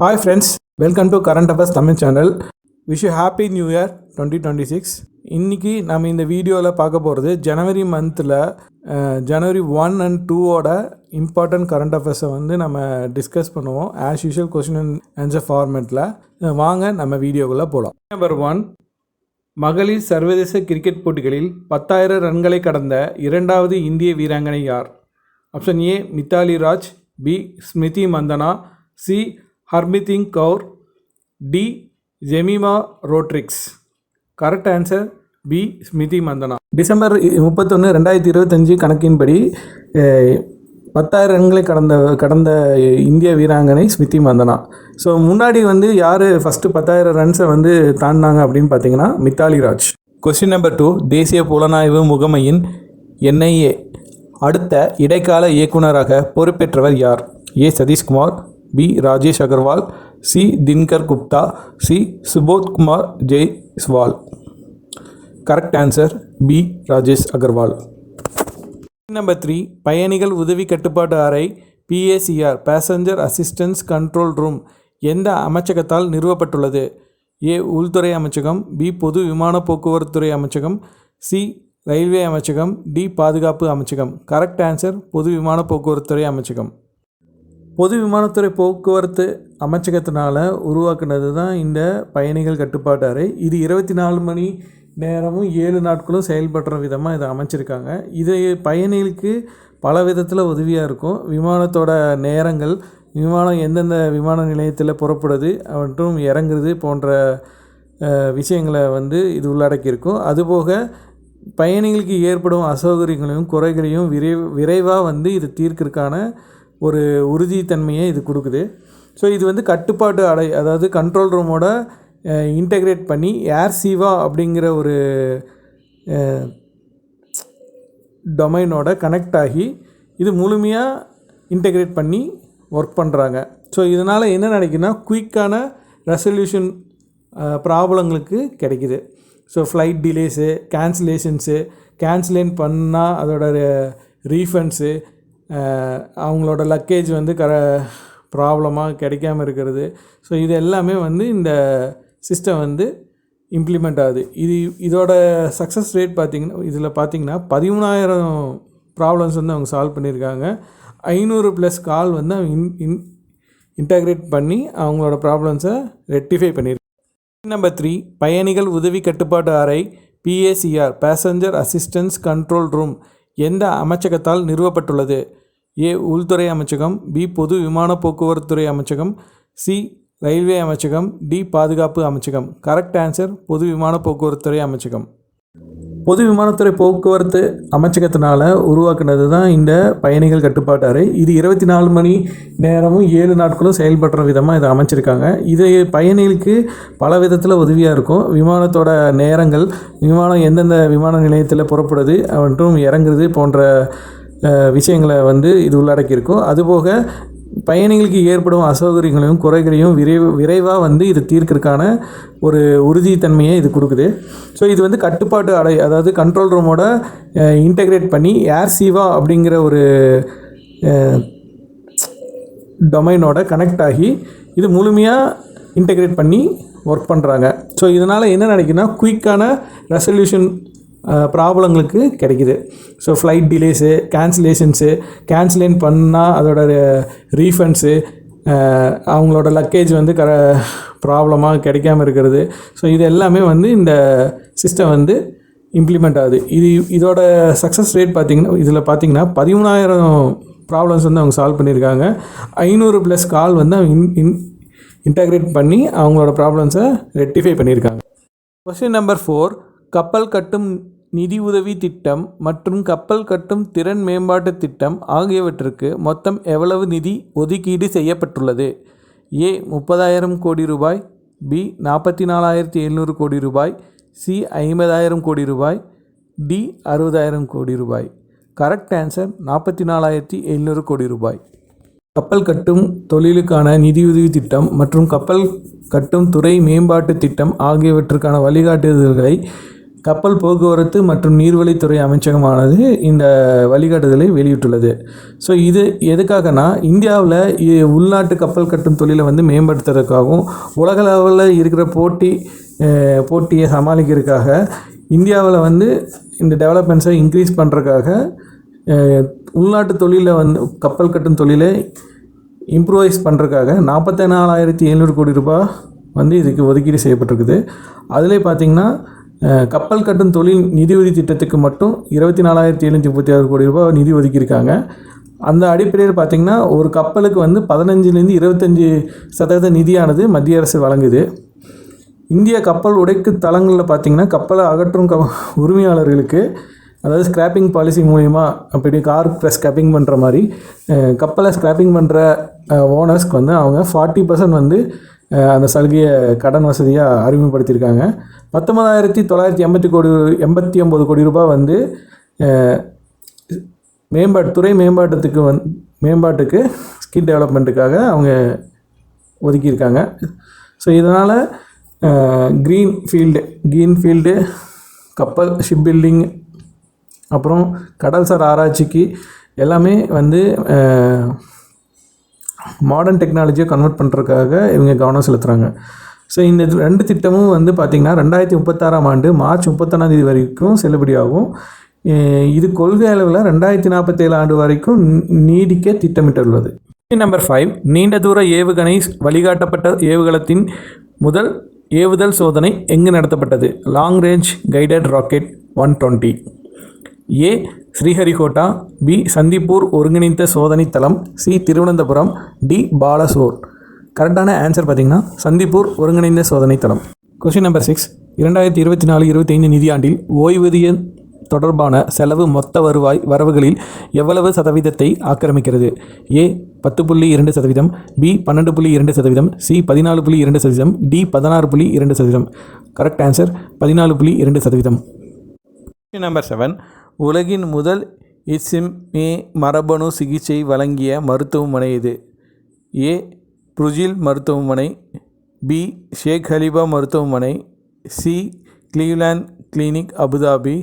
Hi friends welcome to current affairs Tamil channel wish you happy new year twenty twenty six இன்றைக்கி நம்ம இந்த வீடியோவில் பார்க்க போகிறது ஜனவரி மந்தில் ஜனவரி ஒன் அண்ட் டூவோட இம்பார்ட்டன்ட் கரண்ட் அஃபேர்ஸை வந்து நம்ம டிஸ்கஸ் பண்ணுவோம் as usual question and answer ஃபார்மேட்டில் வாங்க நம்ம வீடியோக்குள்ளே போகலாம் நம்பர் ஒன் மகளிர் சர்வதேச கிரிக்கெட் போட்டிகளில் பத்தாயிரம் ரன்களை கடந்த இரண்டாவது இந்திய வீராங்கனை யார்? Option A Mithali Raj B Smriti Mandhana C ஹர்மிதிங் Kaur D. Jemimah Rodrigues. Correct answer B. Smriti Mandhana. December முப்பத்தொன்று ரெண்டாயிரத்தி இருபத்தஞ்சு கணக்கின்படி பத்தாயிரம் ரன்களை கடந்த கடந்த இந்திய வீராங்கனை ஸ்மிதி மந்தனா. ஸோ முன்னாடி வந்து யார் ஃபஸ்ட்டு பத்தாயிரம் ரன்ஸை வந்து தாண்டினாங்க அப்படின்னு பார்த்தீங்கன்னா Mithali Raj. Question number two தேசிய புலனாய்வு முகமையின் என்ஐஏ அடுத்த இடைக்கால இயக்குனராக பொறுப்பேற்றவர் யார்? A. Satish Kumar B Rajesh Agarwal C Dinkar Gupta C Subodh Kumar Jaiswal correct answer B Rajesh Agarwal number three பயணிகள் உதவி கட்டுப்பாட்டு அறை PACR passenger assistance control room எந்த அமைச்சகத்தால் நிறுவப்பட்டுள்ளது? ஏ உள்துறை அமைச்சகம் பி பொது விமான போக்குவரத்துறை அமைச்சகம் சி ரயில்வே அமைச்சகம் டி பாதுகாப்பு அமைச்சகம். கரெக்ட் ஆன்சர் பொது விமான போக்குவரத்துறை அமைச்சகம். பொது விமானத்துறை போக்குவரத்து அமைச்சகத்தினால் உருவாக்குனது தான் இந்த பயணிகள் கட்டுப்பாட்டு அறை. இது இருபத்தி நாலு மணி நேரமும் ஏழு நாட்களும் செயல்படுற விதமாக இதை அமைச்சிருக்காங்க. இது பயணிகளுக்கு பல விதத்தில் உதவியாக இருக்கும். விமானத்தோட நேரங்கள் விமானம் எந்தெந்த விமான நிலையத்தில் புறப்படுது மற்றும் இறங்குறது போன்ற விஷயங்களை வந்து இது உள்ளடக்கியிருக்கும். அதுபோக பயணிகளுக்கு ஏற்படும் அசௌகரியங்களையும் குறைகளையும் விரை விரைவாக வந்து இது தீர்க்கிறதுக்கான ஒரு உறுதித்தன்மையை இது கொடுக்குது. ஸோ இது வந்து கட்டுப்பாட்டு அடை அதாவது கண்ட்ரோல் ரூமோட இன்டகிரேட் பண்ணி ஏர் சீவா அப்படிங்கிற ஒரு டொமைனோட கனெக்ட் ஆகி இது முழுமையாக இன்டகிரேட் பண்ணி ஒர்க் பண்ணுறாங்க ஸோ இதனால் என்ன நினைக்குன்னா குயிக்கான ரெசல்யூஷன் ப்ராப்ளங்களுக்கு கிடைக்குது. ஸோ ஃப்ளைட் டிலேஸு கேன்சலேஷன்ஸு கேன்சலேன் பண்ணால் அதோட ரீஃபண்ட்ஸு அவங்களோட லக்கேஜ் வந்து கர ப்ராப்ளமாக கிடைக்காம இருக்கிறது. ஸோ இது எல்லாமே வந்து இந்த சிஸ்டம் வந்து இம்ப்ளிமெண்ட் ஆகுது. இது இதோட சக்ஸஸ் ரேட் பார்த்திங்கன்னா இதில் பார்த்தீங்கன்னா பதிமூணாயிரம் ப்ராப்ளம்ஸ் வந்து அவங்க சால்வ் பண்ணியிருக்காங்க. ஐநூறு ப்ளஸ் கால் வந்து அவங்க இன் இன் இன்டகிரேட் பண்ணி அவங்களோட ப்ராப்ளம்ஸை ரெக்டிஃபை பண்ணியிருக்காங்க. நம்பர் த்ரீ பயணிகள் உதவி கட்டுப்பாட்டு அறை PACR passenger assistance control room எந்த அமைச்சகத்தால் நிறுவப்பட்டுள்ளது? ஏ. உள்துறை அமைச்சகம் பி. பொது விமான போக்குவரத்துறை அமைச்சகம் சி. ரயில்வே அமைச்சகம் டி. பாதுகாப்பு அமைச்சகம். கரெக்ட் ஆன்சர் பொது விமான போக்குவரத்துறை அமைச்சகம். பொது விமானத்துறை போக்குவரத்து அமைச்சகத்தினால் உருவாக்குனது தான் இந்த பயணிகள் கட்டுப்பாட்டு அறை. இது இருபத்தி நாலு மணி நேரமும் ஏழு நாட்களும் செயல்படுற விதமாக இதை அமைச்சிருக்காங்க. இது பயணிகளுக்கு பல விதத்தில் உதவியாக இருக்கும். விமானத்தோட நேரங்கள் விமானம் எந்தெந்த விமான நிலையத்தில் புறப்படுது மற்றும் இறங்குறது போன்ற விஷயங்களை வந்து இது உள்ளடக்கியிருக்கும். அதுபோக பயணிகளுக்கு ஏற்படும் அசௌகரியங்களையும் குறைகளையும் விரைவு விரைவாக வந்து இது தீர்க்கிறதுக்கான ஒரு உறுதித்தன்மையை இது கொடுக்குது. ஸோ இது வந்து கட்டுப்பாட்டு அடை அதாவது கண்ட்ரோல் ரூமோட இன்டகிரேட் பண்ணி ஏர் சீவா அப்படிங்கிற ஒரு டொமைனோட கனெக்ட் ஆகி இது முழுமையாக இன்டகிரேட் பண்ணி ஒர்க் பண்ணுறாங்க ஸோ இதனால் என்ன நினைக்குன்னா குயிக்கான ரெசல்யூஷன் ப்ராப்ளங்களுக்கு கிடைக்குது. ஸோ ஃப்ளைட் டிலேஸு கேன்சலேஷன்ஸு கேன்சலேன் பண்ணால் அதோட ரீஃபண்ட்ஸு அவங்களோட லக்கேஜ் வந்து கர ப்ராப்ளமாக கிடைக்காம இருக்கிறது. ஸோ இது எல்லாமே வந்து இந்த சிஸ்டம் வந்து இம்ப்ளிமெண்ட் ஆகுது. இது இதோட சக்ஸஸ் ரேட் பார்த்திங்கன்னா இதில் பார்த்தீங்கன்னா பதிமூணாயிரம் ப்ராப்ளம்ஸ் வந்து அவங்க சால்வ் பண்ணியிருக்காங்க. ஐநூறு ப்ளஸ் கால் வந்து அவங்க இன் இன் இன்டகிரேட் பண்ணி அவங்களோட ப்ராப்ளம்ஸை ரெக்டிஃபை பண்ணியிருக்காங்க. கொஸ்டின் நம்பர் ஃபோர் கப்பல் கட்டும் நிதி உதவி திட்டம் மற்றும் கப்பல் கட்டும் திறன் மேம்பாட்டு திட்டம் ஆகியவற்றுக்கு மொத்தம் எவ்வளவு நிதி ஒதுக்கீடு செய்யப்பட்டுள்ளது? ஏ முப்பதாயிரம் கோடி ரூபாய். பி நாற்பத்தி நாலாயிரத்தி எழுநூறு கோடி ரூபாய். சி ஐம்பதாயிரம் கோடி ரூபாய். டி அறுபதாயிரம் கோடி ரூபாய். கரெக்ட் ஆன்சர் நாற்பத்தி நாலாயிரத்தி எழுநூறு கோடி ரூபாய். கப்பல் கட்டும் தொழிலுக்கான நிதியுதவி திட்டம் மற்றும் கப்பல் கட்டும் துறை மேம்பாட்டு திட்டம் ஆகியவற்றுக்கான வழிகாட்டுதல்களை கப்பல் போக்குவரத்து மற்றும் நீர்வழித்துறை அமைச்சகமானது இந்த வழிகாட்டுதலை வெளியிட்டுள்ளது. ஸோ இது எதுக்காகனா இந்தியாவில் உள்நாட்டு கப்பல் கட்டும் தொழிலை வந்து மேம்படுத்துறதுக்காகவும் உலக லெவலில் இருக்கிற போட்டி போட்டியை சமாளிக்கிறதுக்காக இந்தியாவில் வந்து இந்த டெவலப்மெண்ட்ஸை இன்க்ரீஸ் பண்ணுறதுக்காக உள்நாட்டு தொழிலை வந்து கப்பல் கட்டும் தொழிலை இம்ப்ரூவைஸ் பண்ணுறதுக்காக நாற்பத்தி நாலாயிரத்தி எழுநூறு கோடி ரூபாய் வந்து இதுக்கு ஒதுக்கீடு செய்யப்பட்டிருக்குது. அதிலே பார்த்தீங்கன்னா கப்பல் கட்டும் தொழில் நிதியுதவி திட்டத்துக்கு மட்டும் இருபத்தி நாலாயிரத்தி எழுநூற்றி முப்பத்தி ஆறு கோடி ரூபாய் நிதி ஒதுக்கியிருக்காங்க. அந்த அடிப்படையில் பார்த்திங்கன்னா ஒரு கப்பலுக்கு வந்து பதினஞ்சுலேருந்து இருபத்தஞ்சி சதவீத நிதியானது மத்திய அரசு வழங்குது. இந்திய கப்பல் உடைக்கு தளங்களில் பார்த்தீங்கன்னா கப்பலை அகற்றும் க உரிமையாளர்களுக்கு அதாவது ஸ்கிராப்பிங் பாலிசி மூலிமா அப்படி கார் ஸ்கிராப்பிங் பண்ணுற மாதிரி கப்பலை ஸ்கிராப்பிங் பண்ணுற ஓனர்ஸ்க்கு வந்து அவங்க ஃபார்ட்டி பர்சன்ட் வந்து அந்த சலுகையை கடன் வசதியாக அறிமுகப்படுத்தியிருக்காங்க. பத்தொன்பதாயிரத்தி தொள்ளாயிரத்தி எண்பத்தி கோடி எண்பத்தி ஒம்பது கோடி ரூபாய் வந்து மேம்பாட்டு துறை மேம்பாட்டத்துக்கு வந் மேம்பாட்டுக்கு ஸ்கில் டெவலப்மெண்ட்டுக்காக அவங்க ஒதுக்கியிருக்காங்க. ஸோ இதனால் க்ரீன் ஃபீல்டு க்ரீன் ஃபீல்டு கப்பல் ஷிப் பில்டிங் அப்புறம் கடல்சார் ஆராய்ச்சிக்கு எல்லாமே வந்து மாடர்ன் டெக்னாலஜியை கன்வெர்ட் பண்ணுறதுக்காக இவங்க கவனம் செலுத்துகிறாங்க ஸோ இந்த ரெண்டு திட்டமும் வந்து பார்த்திங்கன்னா ரெண்டாயிரத்தி முப்பத்தாறாம் ஆண்டு மார்ச் முப்பத்தொன்னாந்தேதி வரைக்கும் செல்லுபடியாகும். இது கொள்கை அளவில் ரெண்டாயிரத்தி நாற்பத்தேழு ஆண்டு வரைக்கும் நீடிக்க திட்டமிட்டுள்ளது. நம்பர் ஃபைவ் நீண்ட தூர ஏவுகணை வழிகாட்டப்பட்ட ஏவுகலத்தின் முதல் ஏவுதல் சோதனை எங்கு நடத்தப்பட்டது? Long range guided rocket one twenty A Sriharikota B. Chandipur ஒருங்கிணைந்த சோதனை தளம் சி. திருவனந்தபுரம் டி. பாலசோர். கரெக்டான ஆன்சர் பார்த்திங்கன்னா சந்திப்பூர் ஒருங்கிணைந்த சோதனை தளம் கொஷின் நம்பர் சிக்ஸ் இரண்டாயிரத்தி இருபத்தி நாலு இருபத்தைந்து நிதியாண்டில் ஓய்வூதியம் தொடர்பான செலவு மொத்த வருவாய் வரவுகளில் எவ்வளவு சதவீதத்தை ஆக்கிரமிக்கிறது? ஏ. பத்து புள்ளி இரண்டு சதவீதம் பி. பன்னெண்டு புள்ளி இரண்டு சதவீதம் சி. பதினாலு புள்ளி இரண்டு சதவீதம் டி. பதினாறு புள்ளி இரண்டு சதவீதம். கரெக்ட் ஆன்சர் பதினாலு புள்ளி இரண்டு சதவீதம். நம்பர் செவன் உலகின் முதல் இசிம்ஏ மரபணு சிகிச்சை வழங்கிய மருத்துவமனை இது. ஏ. புருஜில் மருத்துவமனை பி. ஷேக் ஹலீபா மருத்துவமனை C. Cleveland Clinic Abu Dhabi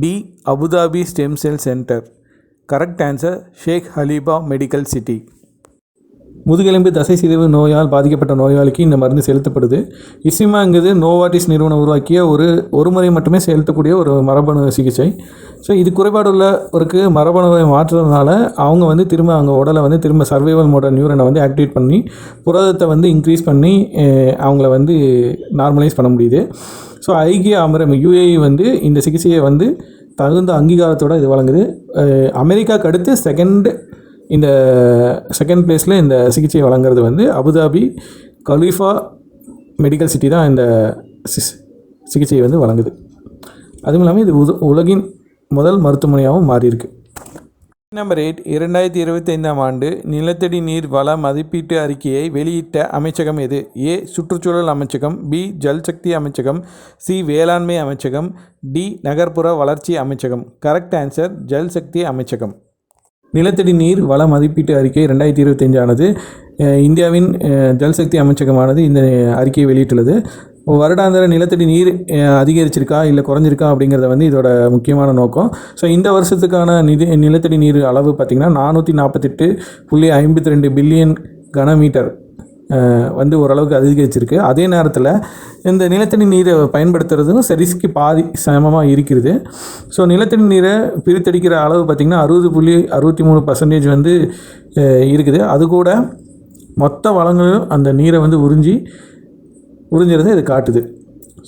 D. Abu Dhabi stem cell centre. Correct answer Sheikh Khalifa medical city. முதுகெலும்பு தசை சிதைவு நோயால் பாதிக்கப்பட்ட நோயாளிக்கு இந்த மருந்து செலுத்தப்படுது. இசிமாங்கிறது நோவாட்டிஸ் நிறுவனம் உருவாக்கிய ஒரு ஒரு முறை மட்டுமே செலுத்தக்கூடிய ஒரு மரபணு சிகிச்சை. ஸோ இது குறைபாடு உள்ளவருக்கு மரபணுவை மாற்றுறதுனால அவங்க வந்து திரும்ப அவங்க உடலை வந்து திரும்ப சர்வைவல் மோட நியூரனை வந்து ஆக்டிவேட் பண்ணி புரதத்தை வந்து இன்க்ரீஸ் பண்ணி அவங்கள வந்து நார்மலைஸ் பண்ண முடியுது. ஸோ ஐக்கிய அமரம் யூஏஇ வந்து இந்த சிகிச்சையை வந்து தகுந்த அங்கீகாரத்தோட இது வழங்குது. அமெரிக்காவுக்கு அடுத்து செகண்ட் இந்த செகண்ட் பிளேஸில் இந்த சிகிச்சை வழங்குறது வந்து அபுதாபி கலீஃபா மெடிக்கல் சிட்டி தான் இந்த சிஸ் சிகிச்சையை வந்து வழங்குது. அதுவும் இல்லாமல் இது உத உலகின் முதல் மருத்துவமனையாகவும் மாறியிருக்கு. நம்பர் எயிட் இரண்டாயிரத்தி இருபத்தைந்தாம் ஆண்டு நிலத்தடி நீர் வள மதிப்பீட்டு அறிக்கையை வெளியிட்ட அமைச்சகம் எது? ஏ சுற்றுச்சூழல் அமைச்சகம் பி ஜல்சக்தி அமைச்சகம் சி வேளாண்மை அமைச்சகம் டி நகர்ப்புற வளர்ச்சி அமைச்சகம். கரெக்ட் ஆன்சர் ஜல்சக்தி அமைச்சகம். நிலத்தடி நீர் வள மதிப்பீட்டு அறிக்கை ரெண்டாயிரத்தி இருபத்தஞ்சானது இந்தியாவின் ஜல்சக்தி அமைச்சகமானது இந்த அறிக்கையை வெளியிட்டுள்ளது. வருடாந்திர நிலத்தடி நீர் அதிகரிச்சிருக்கா இல்லை குறைஞ்சிருக்கா அப்படிங்கிறத வந்து இதோட முக்கியமான நோக்கம். ஸோ இந்த வருஷத்துக்கான நிதி நிலத்தடி நீர் அளவு பார்த்திங்கன்னா நானூற்றி நாற்பத்தெட்டு புள்ளி ஐம்பத்தி ரெண்டு பில்லியன் கனமீட்டர் வந்து ஓரளவுக்கு அதிகரிச்சிருக்கு. அதே நேரத்தில் இந்த நிலத்தடி நீரை பயன்படுத்துறதும் சரிஸ்க்கு பாதி சமமாக இருக்கிறது. ஸோ நிலத்தடி நீரை பிரித்தடிக்கிற அளவு பார்த்திங்கன்னா அறுபது புள்ளி அறுபத்தி மூணு பர்சன்டேஜ் வந்து இருக்குது. அது கூட மொத்த வளங்களும் அந்த நீரை வந்து உறிஞ்சி உறிஞ்சிறதை இது காட்டுது.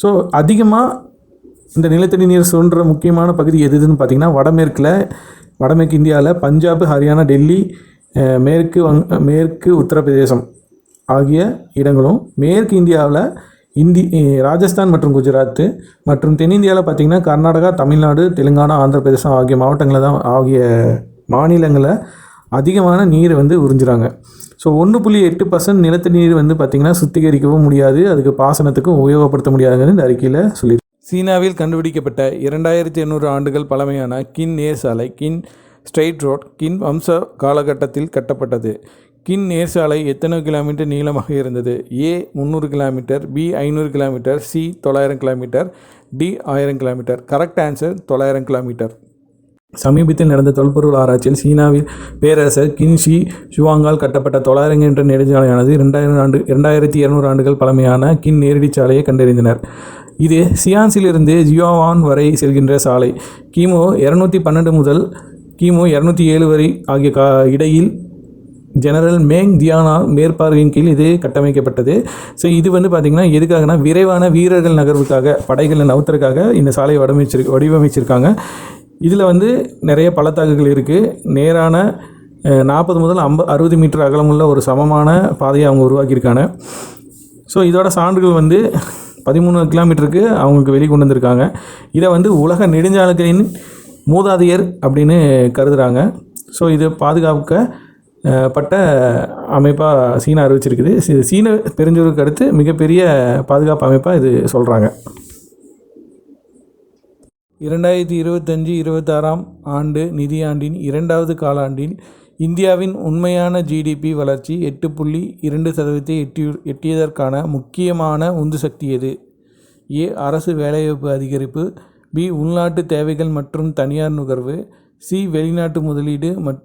ஸோ அதிகமாக இந்த நிலத்தடி நீர் சுன்ற முக்கியமான பகுதி எது எதுன்னு பார்த்திங்கன்னா வடமேற்கில் வடமேற்கு இந்தியாவில் பஞ்சாப் ஹரியானா டெல்லி மேற்கு வங் மேற்கு உத்தரப்பிரதேசம். ஆகிய இடங்களும் மேற்கு இந்தியாவில் இந்தி ராஜஸ்தான் மற்றும் குஜராத் மற்றும் தென்னிந்தியாவில் பார்த்திங்கன்னா கர்நாடகா தமிழ்நாடு தெலுங்கானா ஆந்திர பிரதேசம் ஆகிய மாவட்டங்களில் தான் ஆகிய மாநிலங்களில் அதிகமான நீர் வந்து உறிஞ்சுறாங்க. ஸோ ஒன்று புள்ளி எட்டு பர்சன்ட் நிலத்தடி நீர் வந்து பார்த்திங்கன்னா சுத்திகரிக்கவும் முடியாது அதுக்கு பாசனத்துக்கும் உபயோகப்படுத்த முடியாதுன்னு இந்த அறிக்கையில் சொல்லியிருக்கு. சீனாவில் கண்டுபிடிக்கப்பட்ட இரண்டாயிரத்தி எண்ணூறு ஆண்டுகள் பழமையான கின் நேர் சாலை கின் ஸ்ட்ரெயிட் ரோட் கின் வம்ச காலகட்டத்தில் கட்டப்பட்டது. கின் நேர்சாலை எத்தனை கிலோமீட்டர் நீளமாக இருந்தது? ஏ முந்நூறு கிலோமீட்டர். பி ஐநூறு கிலோமீட்டர். சி தொள்ளாயிரம் கிலோமீட்டர். டி ஆயிரம் கிலோமீட்டர். கரெக்ட் ஆன்சர் தொள்ளாயிரம் கிலோமீட்டர். சமீபத்தில் நடந்த தொல்பொருள் ஆராய்ச்சியில் சீனாவில் பேரரசர் கின்ஷி ஷுவாங்கால் கட்டப்பட்ட தொள்ளாயிரம் என்ற நெடுஞ்சாலையானது இரண்டாயிரம் ஆண்டு இரண்டாயிரத்தி இருநூறு ஆண்டுகள் பழமையான கின் நேரடி சாலையை கண்டறிந்தனர். இது சியான்ஸிலிருந்து ஜியோவான் வரை செல்கின்ற சாலை. கிமு இரநூத்தி பன்னெண்டு முதல் கிமு இரநூத்தி ஏழு வரை ஆகிய கா இடையில் ஜெனரல் மேங் தியானா மேற்பார்வையின் கீழ் இது கட்டமைக்கப்பட்டது. ஸோ இது வந்து பார்த்திங்கன்னா எதுக்காகனா விரைவான வீரர்கள் நகர்வுக்காக படைகளை நவுத்துறதுக்காக இந்த சாலையை வடிவமைச்சிரு வடிவமைச்சிருக்காங்க. இதில் வந்து நிறைய பள்ளத்தாக்குகள் இருக்குது நேரான நாற்பது முதல் ஐம்ப அறுபது மீட்டர் அகலமுள்ள ஒரு சமமான பாதையை அவங்க உருவாக்கியிருக்காங்க. ஸோ இதோட சான்றுகள் வந்து பதிமூணு கிலோமீட்டருக்கு அவங்களுக்கு வெளி கொண்டு வந்திருக்காங்க. இதை வந்து உலக நெடுஞ்சாலைகளின் மூதாதையர் அப்படின்னு கருதுகிறாங்க ஸோ இதை பாதுகாக்க பட்ட அமைப்பாக சீனா அறிவிச்சிருக்குது. சீன பெருஞ்சோருக்கு அடுத்து மிகப்பெரிய பாதுகாப்பு அமைப்பாக இது சொல்கிறாங்க இரண்டாயிரத்தி இருபத்தஞ்சி இருபத்தாறாம் ஆண்டு நிதியாண்டின் இரண்டாவது காலாண்டில் இந்தியாவின் உண்மையான ஜிடிபி வளர்ச்சி எட்டு புள்ளி இரண்டு சதவீதத்தை எட்டி எட்டியதற்கான முக்கியமான உந்து சக்தி எது? ஏ அரசு வேலைவாய்ப்பு அதிகரிப்பு. பி உள்நாட்டு தேவைகள் மற்றும் தனியார் நுகர்வு. சி வெளிநாட்டு முதலீடு மட்-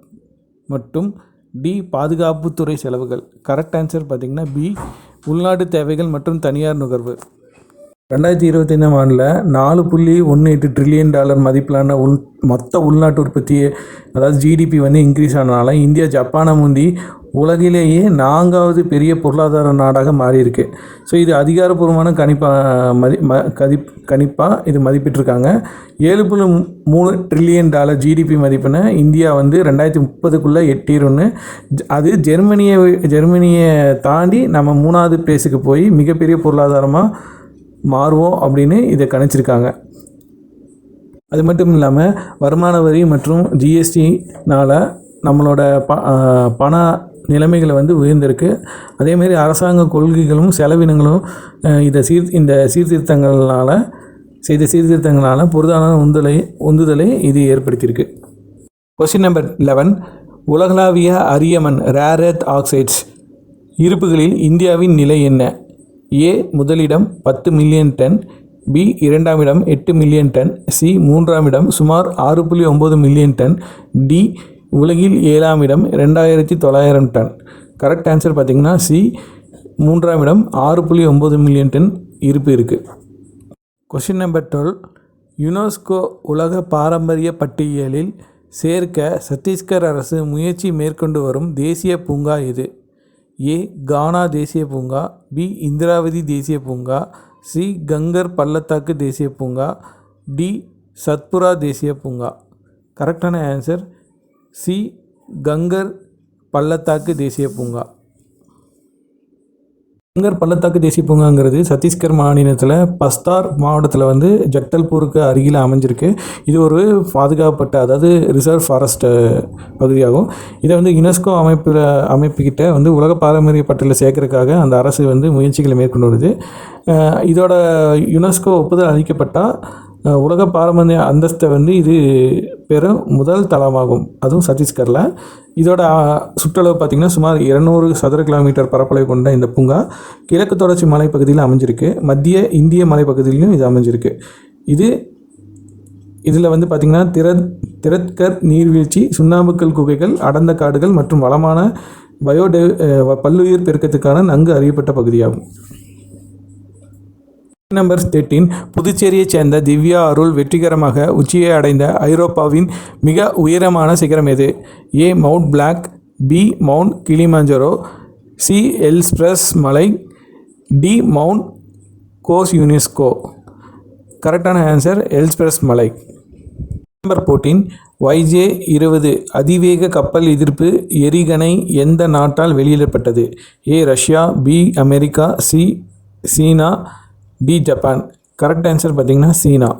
மற்றும் டி பாதுகாப்புத்துறை செலவுகள். கரெக்ட் ஆன்சர் பார்த்திங்கன்னா பி உள்நாட்டு தேவைகள் மற்றும் தனியார் நுகர்வு. ரெண்டாயிரத்தி இருபத்தி ஐந்தாம் ஆண்டில் நாலு புள்ளி ஒன்று எட்டு ட்ரில்லியன் டாலர் மதிப்பிலான உள் மொத்த உள்நாட்டு உற்பத்தியை அதாவது ஜிடிபி வந்து இன்க்ரீஸ் ஆனதுனால இந்தியா ஜப்பானை முந்தி உலகிலேயே நான்காவது பெரிய பொருளாதார நாடாக மாறியிருக்கு. ஸோ இது அதிகாரப்பூர்வமான கணிப்பாக மதி ம கதி கணிப்பாக இது மதிப்பிட்டிருக்காங்க. ஏழு புள்ளி மூணு ட்ரில்லியன் டாலர் ஜிடிபி மதிப்பினை இந்தியா வந்து ரெண்டாயிரத்தி முப்பதுக்குள்ளே எட்டிரும்னு அது ஜெர்மனியை ஜெர்மனியை தாண்டி நம்ம மூணாவது பிளேஸுக்கு போய் மிகப்பெரிய பொருளாதாரமாக மாறுவோம் அப்படின்னு இதை கணிச்சிருக்காங்க. அது மட்டும் இல்லாமல் வருமான வரி மற்றும் ஜிஎஸ்டினால் நம்மளோட ப பண நிலைமைகளை வந்து உயர்ந்திருக்கு. அதேமாரி அரசாங்க கொள்கைகளும் செலவினங்களும் இதை சீர் இந்த சீர்திருத்தங்களால் செய்த சீர்திருத்தங்களால் பொருளாதார உந்துதலை உந்துதலை இது ஏற்படுத்தியிருக்கு. கொஸ்டின் நம்பர் லெவன் உலகளாவிய அரியமன் ரேர் எர்த் ஆக்சைட்ஸ் இருப்புகளில் இந்தியாவின் நிலை என்ன? ஏ முதலிடம் பத்து மில்லியன் டன். பி இரண்டாம் இடம் எட்டு மில்லியன் டன். சி மூன்றாம் இடம் சுமார் ஆறு புள்ளி ஒம்பது மில்லியன் டன். டி உலகில் ஏழாம் இடம் ரெண்டாயிரத்தி தொள்ளாயிரம் டன். கரெக்ட் ஆன்சர் பார்த்திங்கன்னா சி மூன்றாம் இடம் ஆறு புள்ளி ஒம்பது மில்லியன் டன் இருப்பு இருக்குது கொஷின் நம்பர் டுவெல் யுனெஸ்கோ உலக பாரம்பரிய பட்டியலில் சேர்க்க சத்தீஸ்கர் அரசு முயற்சி மேற்கொண்டு வரும் தேசிய பூங்கா எது? ஏ கானா தேசிய பூங்கா பி இந்திராவதி தேசிய பூங்கா சி கங்கர் பள்ளத்தாக்கு தேசிய பூங்கா டி சத்புரா தேசிய பூங்கா. கரெக்டான ஆன்சர் சி. கங்கர் பள்ளத்தாக்கு தேசிய பூங்கா. கங்கர் பள்ளத்தாக்கு தேசிய பூங்காங்கிறது சத்தீஸ்கர் மாநிலத்தில் பஸ்தார் மாவட்டத்தில் வந்து ஜக்தல்பூருக்கு அருகில் அமைஞ்சிருக்கு. இது ஒரு பாதுகாப்பட்ட அதாவது ரிசர்வ் ஃபாரஸ்ட் பகுதியாகும். இதை வந்து யுனெஸ்கோ அமைப்பில் அமைப்புக்கிட்ட வந்து உலக பாரம்பரிய பட்டியலில் சேர்க்கறதுக்காக அந்த அரசு வந்து முயற்சிகளை மேற்கொண்டு வருது. இதோட யுனெஸ்கோ ஒப்புதல் அளிக்கப்பட்டால் உலக பாரம்பரிய அந்தஸ்தை வந்து இது பெறும் முதல் தளமாகும். அதுவும் சத்தீஸ்கரில். இதோட சுற்றளவு பார்த்திங்கன்னா சுமார் இருநூறு சதுர கிலோமீட்டர் பரப்பளவு கொண்ட இந்த பூங்கா கிழக்கு தொடர்ச்சி மலைப்பகுதியில் அமைஞ்சிருக்கு. மத்திய இந்திய மலைப்பகுதியிலும் இது அமைஞ்சிருக்கு. இது இதில் வந்து பார்த்திங்கன்னா திரத் திரத்கர் நீர்வீழ்ச்சி சுண்ணாம்புக்கல் குகைகள் அடர்ந்த காடுகள் மற்றும் வளமான பயோடெ பல்லுயிர் பெருக்கத்துக்கான நன்கு அறியப்பட்ட பகுதியாகும். நம்பர் தேர்ட்டீன் புதுச்சேரியைச் சேர்ந்த திவ்யா அருள் வெற்றிகரமாக உச்சியை அடைந்த ஐரோப்பாவின் மிக உயரமான சிகரம் எது? A Mount Blanc B Mount Kilimanjaro C Elbrus மலை டி மவுண்ட் கோஸ் யுனெஸ்கோ கரெக்டான ஆன்சர் எல்ஸ்பிரஸ் மலை நம்பர் ஃபோர்டீன் வைஜே இருபது அதிவேக கப்பல் எதிர்ப்பு எரிகணை எந்த நாட்டால் வெளியிடப்பட்டது? A Russia B America C China D Japan correct answer பார்த்தீங்கன்னா சீனா.